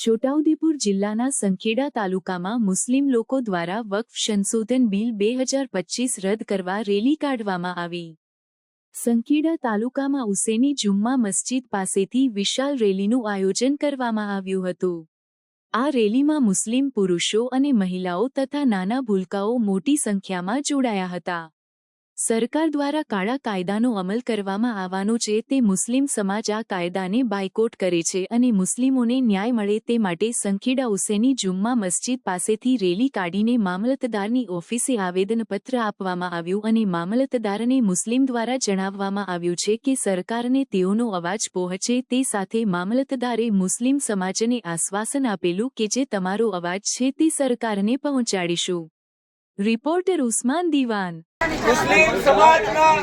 છોટાઉદેપુર જિલ્લાના સંખેડા તાલુકામાં મુસ્લિમ લોકો દ્વારા વક્ફ સંશોધન બિલ બે હજાર પચીસ રદ કરવા રેલી કાઢવામાં આવી. સંખેડા તાલુકામાં ઉસેની જુમ્મા મસ્જિદ પાસેથી વિશાલ રેલીનું આયોજન કરવામાં આવ્યું હતું. આ રેલીમાં મુસ્લિમ પુરુષો અને મહિલાઓ તથા નાના ભૂલકાઓ મોટી સંખ્યામાં જોડાયા હતા. સરકાર દ્વારા કાળા કાયદાનો અમલ કરવામાં આવવાનો છે તે મુસ્લિમ સમાજ આ કાયદાને બાયકોટ કરે છે અને મુસ્લિમોને ન્યાય મળે તે માટે સંખેડા ઉસેની જુમ્મા મસ્જિદ પાસેથી રેલી કાઢીને મામલતદારની ઓફિસે આવેદનપત્ર આપવામાં આવ્યું અને મામલતદારને મુસ્લિમ દ્વારા જણાવવામાં આવ્યું છે કે સરકારને તેઓનો અવાજ પહોંચે તે સાથે મામલતદારે મુસ્લિમ સમાજને આશ્વાસન આપેલું કે જે તમારો અવાજ છે તે સરકારને પહોંચાડીશું. રિપોર્ટર ઉસ્માન દિવાન. મુસ્લિમ સમાજના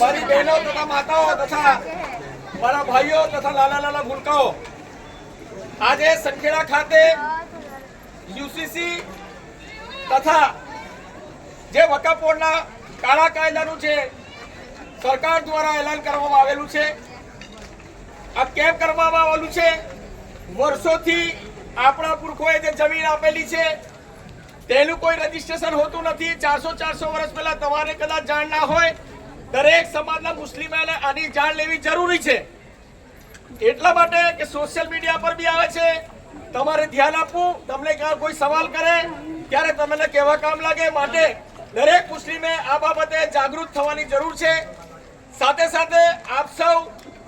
મારી બહેનો તથા માતાઓ તથા મારા ભાઈઓ તથા લાલા લાલા ભૂલકાઓ આજે સંખેડા ખાતે યુસીસી તથા જે વકાપોળના કાળા કાયદાનું છે સરકાર દ્વારા એલાન કરવામાં આવેલું છે, આ કેમ કરવામાં આવેલું છે, વર્ષોથી આપણા પુરખોએ જે જમીન આપેલી છે તેનું કોઈ રજીસ્ટ્રેશન હોતું નથી. ચારસો ચારસો વર્ષ પહેલા તમારે કદાચ જાણ ના હોય, દરેક સમાજના મુસ્લિમોને આની જાણ લેવી જરૂરી છે. એટલા માટે કે સોશિયલ મીડિયા પર બી આવે છે. તમારે ધ્યાન આપવું, તમને ક્યાં કોઈ સવાલ કરે, ત્યારે તમને કેવા કામ લાગે માટે દરેક મુસ્લિમે આ બાબતે જાગૃત થવાની જરૂર છે. સાથે સાથે આપ સૌ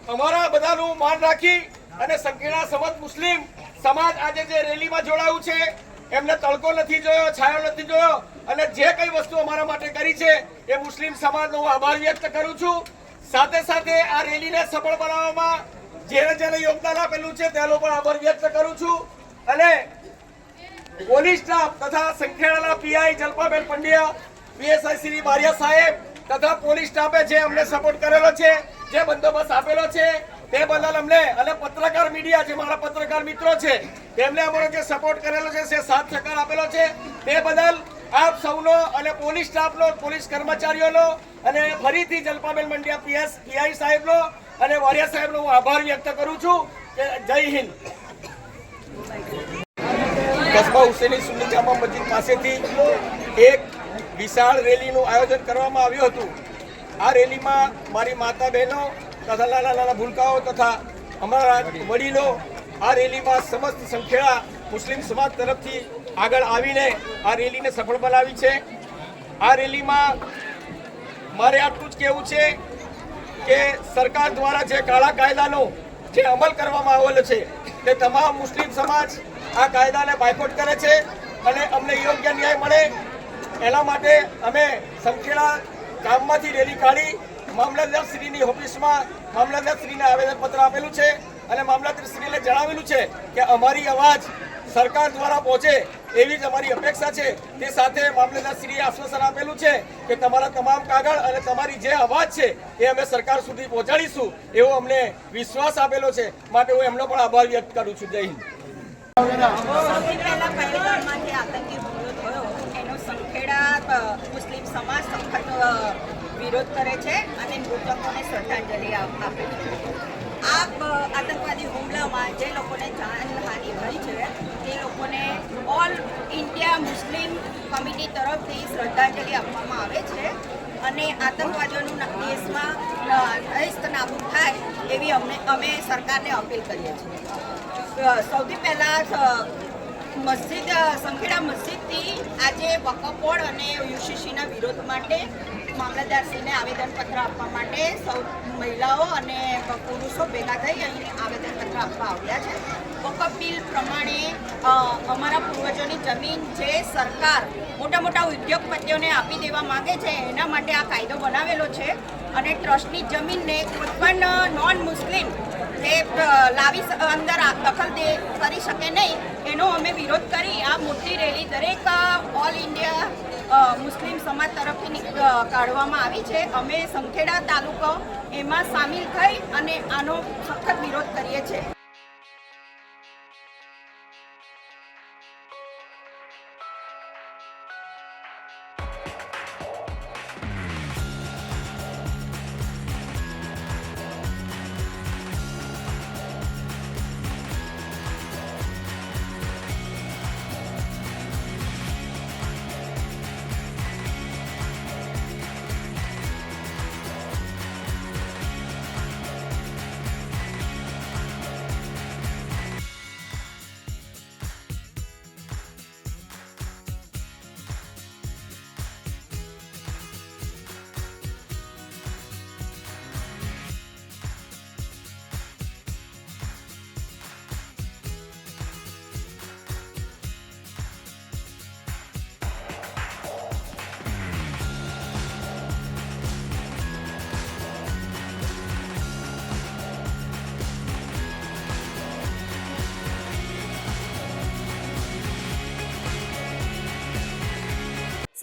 અમારા બધાનું માન રાખી અને સંકીર્ણ સમજ મુસ્લિમ સમાજ આજે જે રેલીમાં જોડાયું છે એમને તડકો નથી જોયો, છાયો નથી જોયો અને જે કઈ વસ્તુ અમારા માટે કરી છે એ મુસ્લિમ સમાજનો હું આભાર વ્યક્ત કરું છું. સાથે સાથે આ રેલીને સફળ બનાવવામાં જેને જેને યોગદાન આપેલું છે તેનો પણ આભાર વ્યક્ત કરું છું. અને પોલીસ સ્ટાફ તથા સંખેડાના P I Jalpaben Pandya, P S I Shri Baria સાહેબ તથા પોલીસ સ્ટાફે જે અમને સપોર્ટ કરેલો છે, જે બંદોબસ્ત આપેલો છે તે બદલ અમને, અને પત્રકાર મીડિયા જે મારા પત્રકાર મિત્રો છે તેમણે અમારો જે સપોર્ટ કરેલો છે તે સાથ સહકાર આપેલો છે, તે બદલ આપ સૌનો અને પોલીસ સ્ટાફનો, પોલીસ કર્મચારીઓનો, અને ફરીથી જલપાબેન મંડિયા પીએસ, પીઆઈ સાહેબનો, અને વારિયા સાહેબનો હું આભાર વ્યક્ત કરું છું, કે જય હિન્દ. કસ્બા હુસેની સુન્ની જામા મસ્જિદ પાસેથી એક વિશાળ રેલીનું આયોજન કરવામાં આવ્યું હતું. આ રેલીમાં મારી માતા બહેનો તથા નાના નાના ભૂલકાઓ તથા અમારા વડીલો આ રેલીમાં સમસ્ત સંખેડા મુસ્લિમ સમાજ તરફથી આગળ આવીને આ રેલીને સફળ બનાવી છે. આ રેલીમાં મારે આટલું જ કહેવું છે કે સરકાર દ્વારા જે કાળા કાયદાનો જે અમલ કરવામાં આવેલો છે તે તમામ મુસ્લિમ સમાજ આ કાયદાને બાયકોટ કરે છે અને અમને યોગ્ય ન્યાય મળે. એના માટે અમે સંખેડા ગામમાંથી રેલી કાઢી મામલતદારશ્રીની ઓફિસમાં મામલતદારશ્રીને આવેદનપત્ર આપેલું છે અને મામલતદારશ્રીને જણાવેલું છે કે અમારી અવાજ સરકાર દ્વારા પહોંચે એવી જ અમારી અપેક્ષા છે. તે સાથે મામલતદારશ્રીએ આશ્વાસન આપેલું છે કે તમારા તમામ કાગળ અને તમારી જે અવાજ છે એ અમે સરકાર સુધી પહોંચાડીશું એવો અમને વિશ્વાસ આપેલો છે. માટે હું એમનો પણ આભાર વ્યક્ત કરું છું. જય હિન્દ. આતંકી હુમલો થયો. એનો સંખેડા મુસ્લિમ સમાજ અ, વિરોધ કરે છે અને મૃતકોને શ્રદ્ધાંજલિ આપ- છે. આ આતંકવાદી હુમલામાં જે લોકોને જાનહાનિ થઈ છે, તે લોકોને ઓલ ઇન્ડિયા મુસ્લિમ કમિટી તરફથી શ્રદ્ધાંજલિ આપવામાં આવે છે અને આતંકવાદીઓનું દેશમાં નહિસ્ત નાબૂદ થાય એવી અમને અમે સરકારને અપીલ કરીએ છીએ. સૌથી પહેલાં મસ્જિદ સંખેડા મસ્જિદથી આજે વકફ અને યુસીસીના વિરોધ માટે મામલતદારશ્રીને આવેદનપત્ર આપવા માટે સૌ મહિલાઓ અને પુરુષો ભેગા થઈ અહીં આવેદનપત્ર આપવા આવ્યા છે. વકફ બિલ પ્રમાણે અમારા પૂર્વજોની જમીન જે સરકાર મોટા મોટા ઉદ્યોગપતિઓને આપી દેવા માંગે છે, એના માટે આ કાયદો બનાવેલો છે અને ટ્રસ્ટની જમીનને કોઈ પણ નોન મુસ્લિમ એ લાવી અંદર દખલ દે, કરી શકે નહીં એનો અમે વિરોધ કરી આ મોટી રેલી દરેક ઓલ ઇન્ડિયા મુસ્લિમ સમાજ તરફથી કાઢવામાં આવી છે. અમે સંખેડા તાલુકો એમાં સામેલ થઈ અને આનો સખત વિરોધ કરીએ છીએ.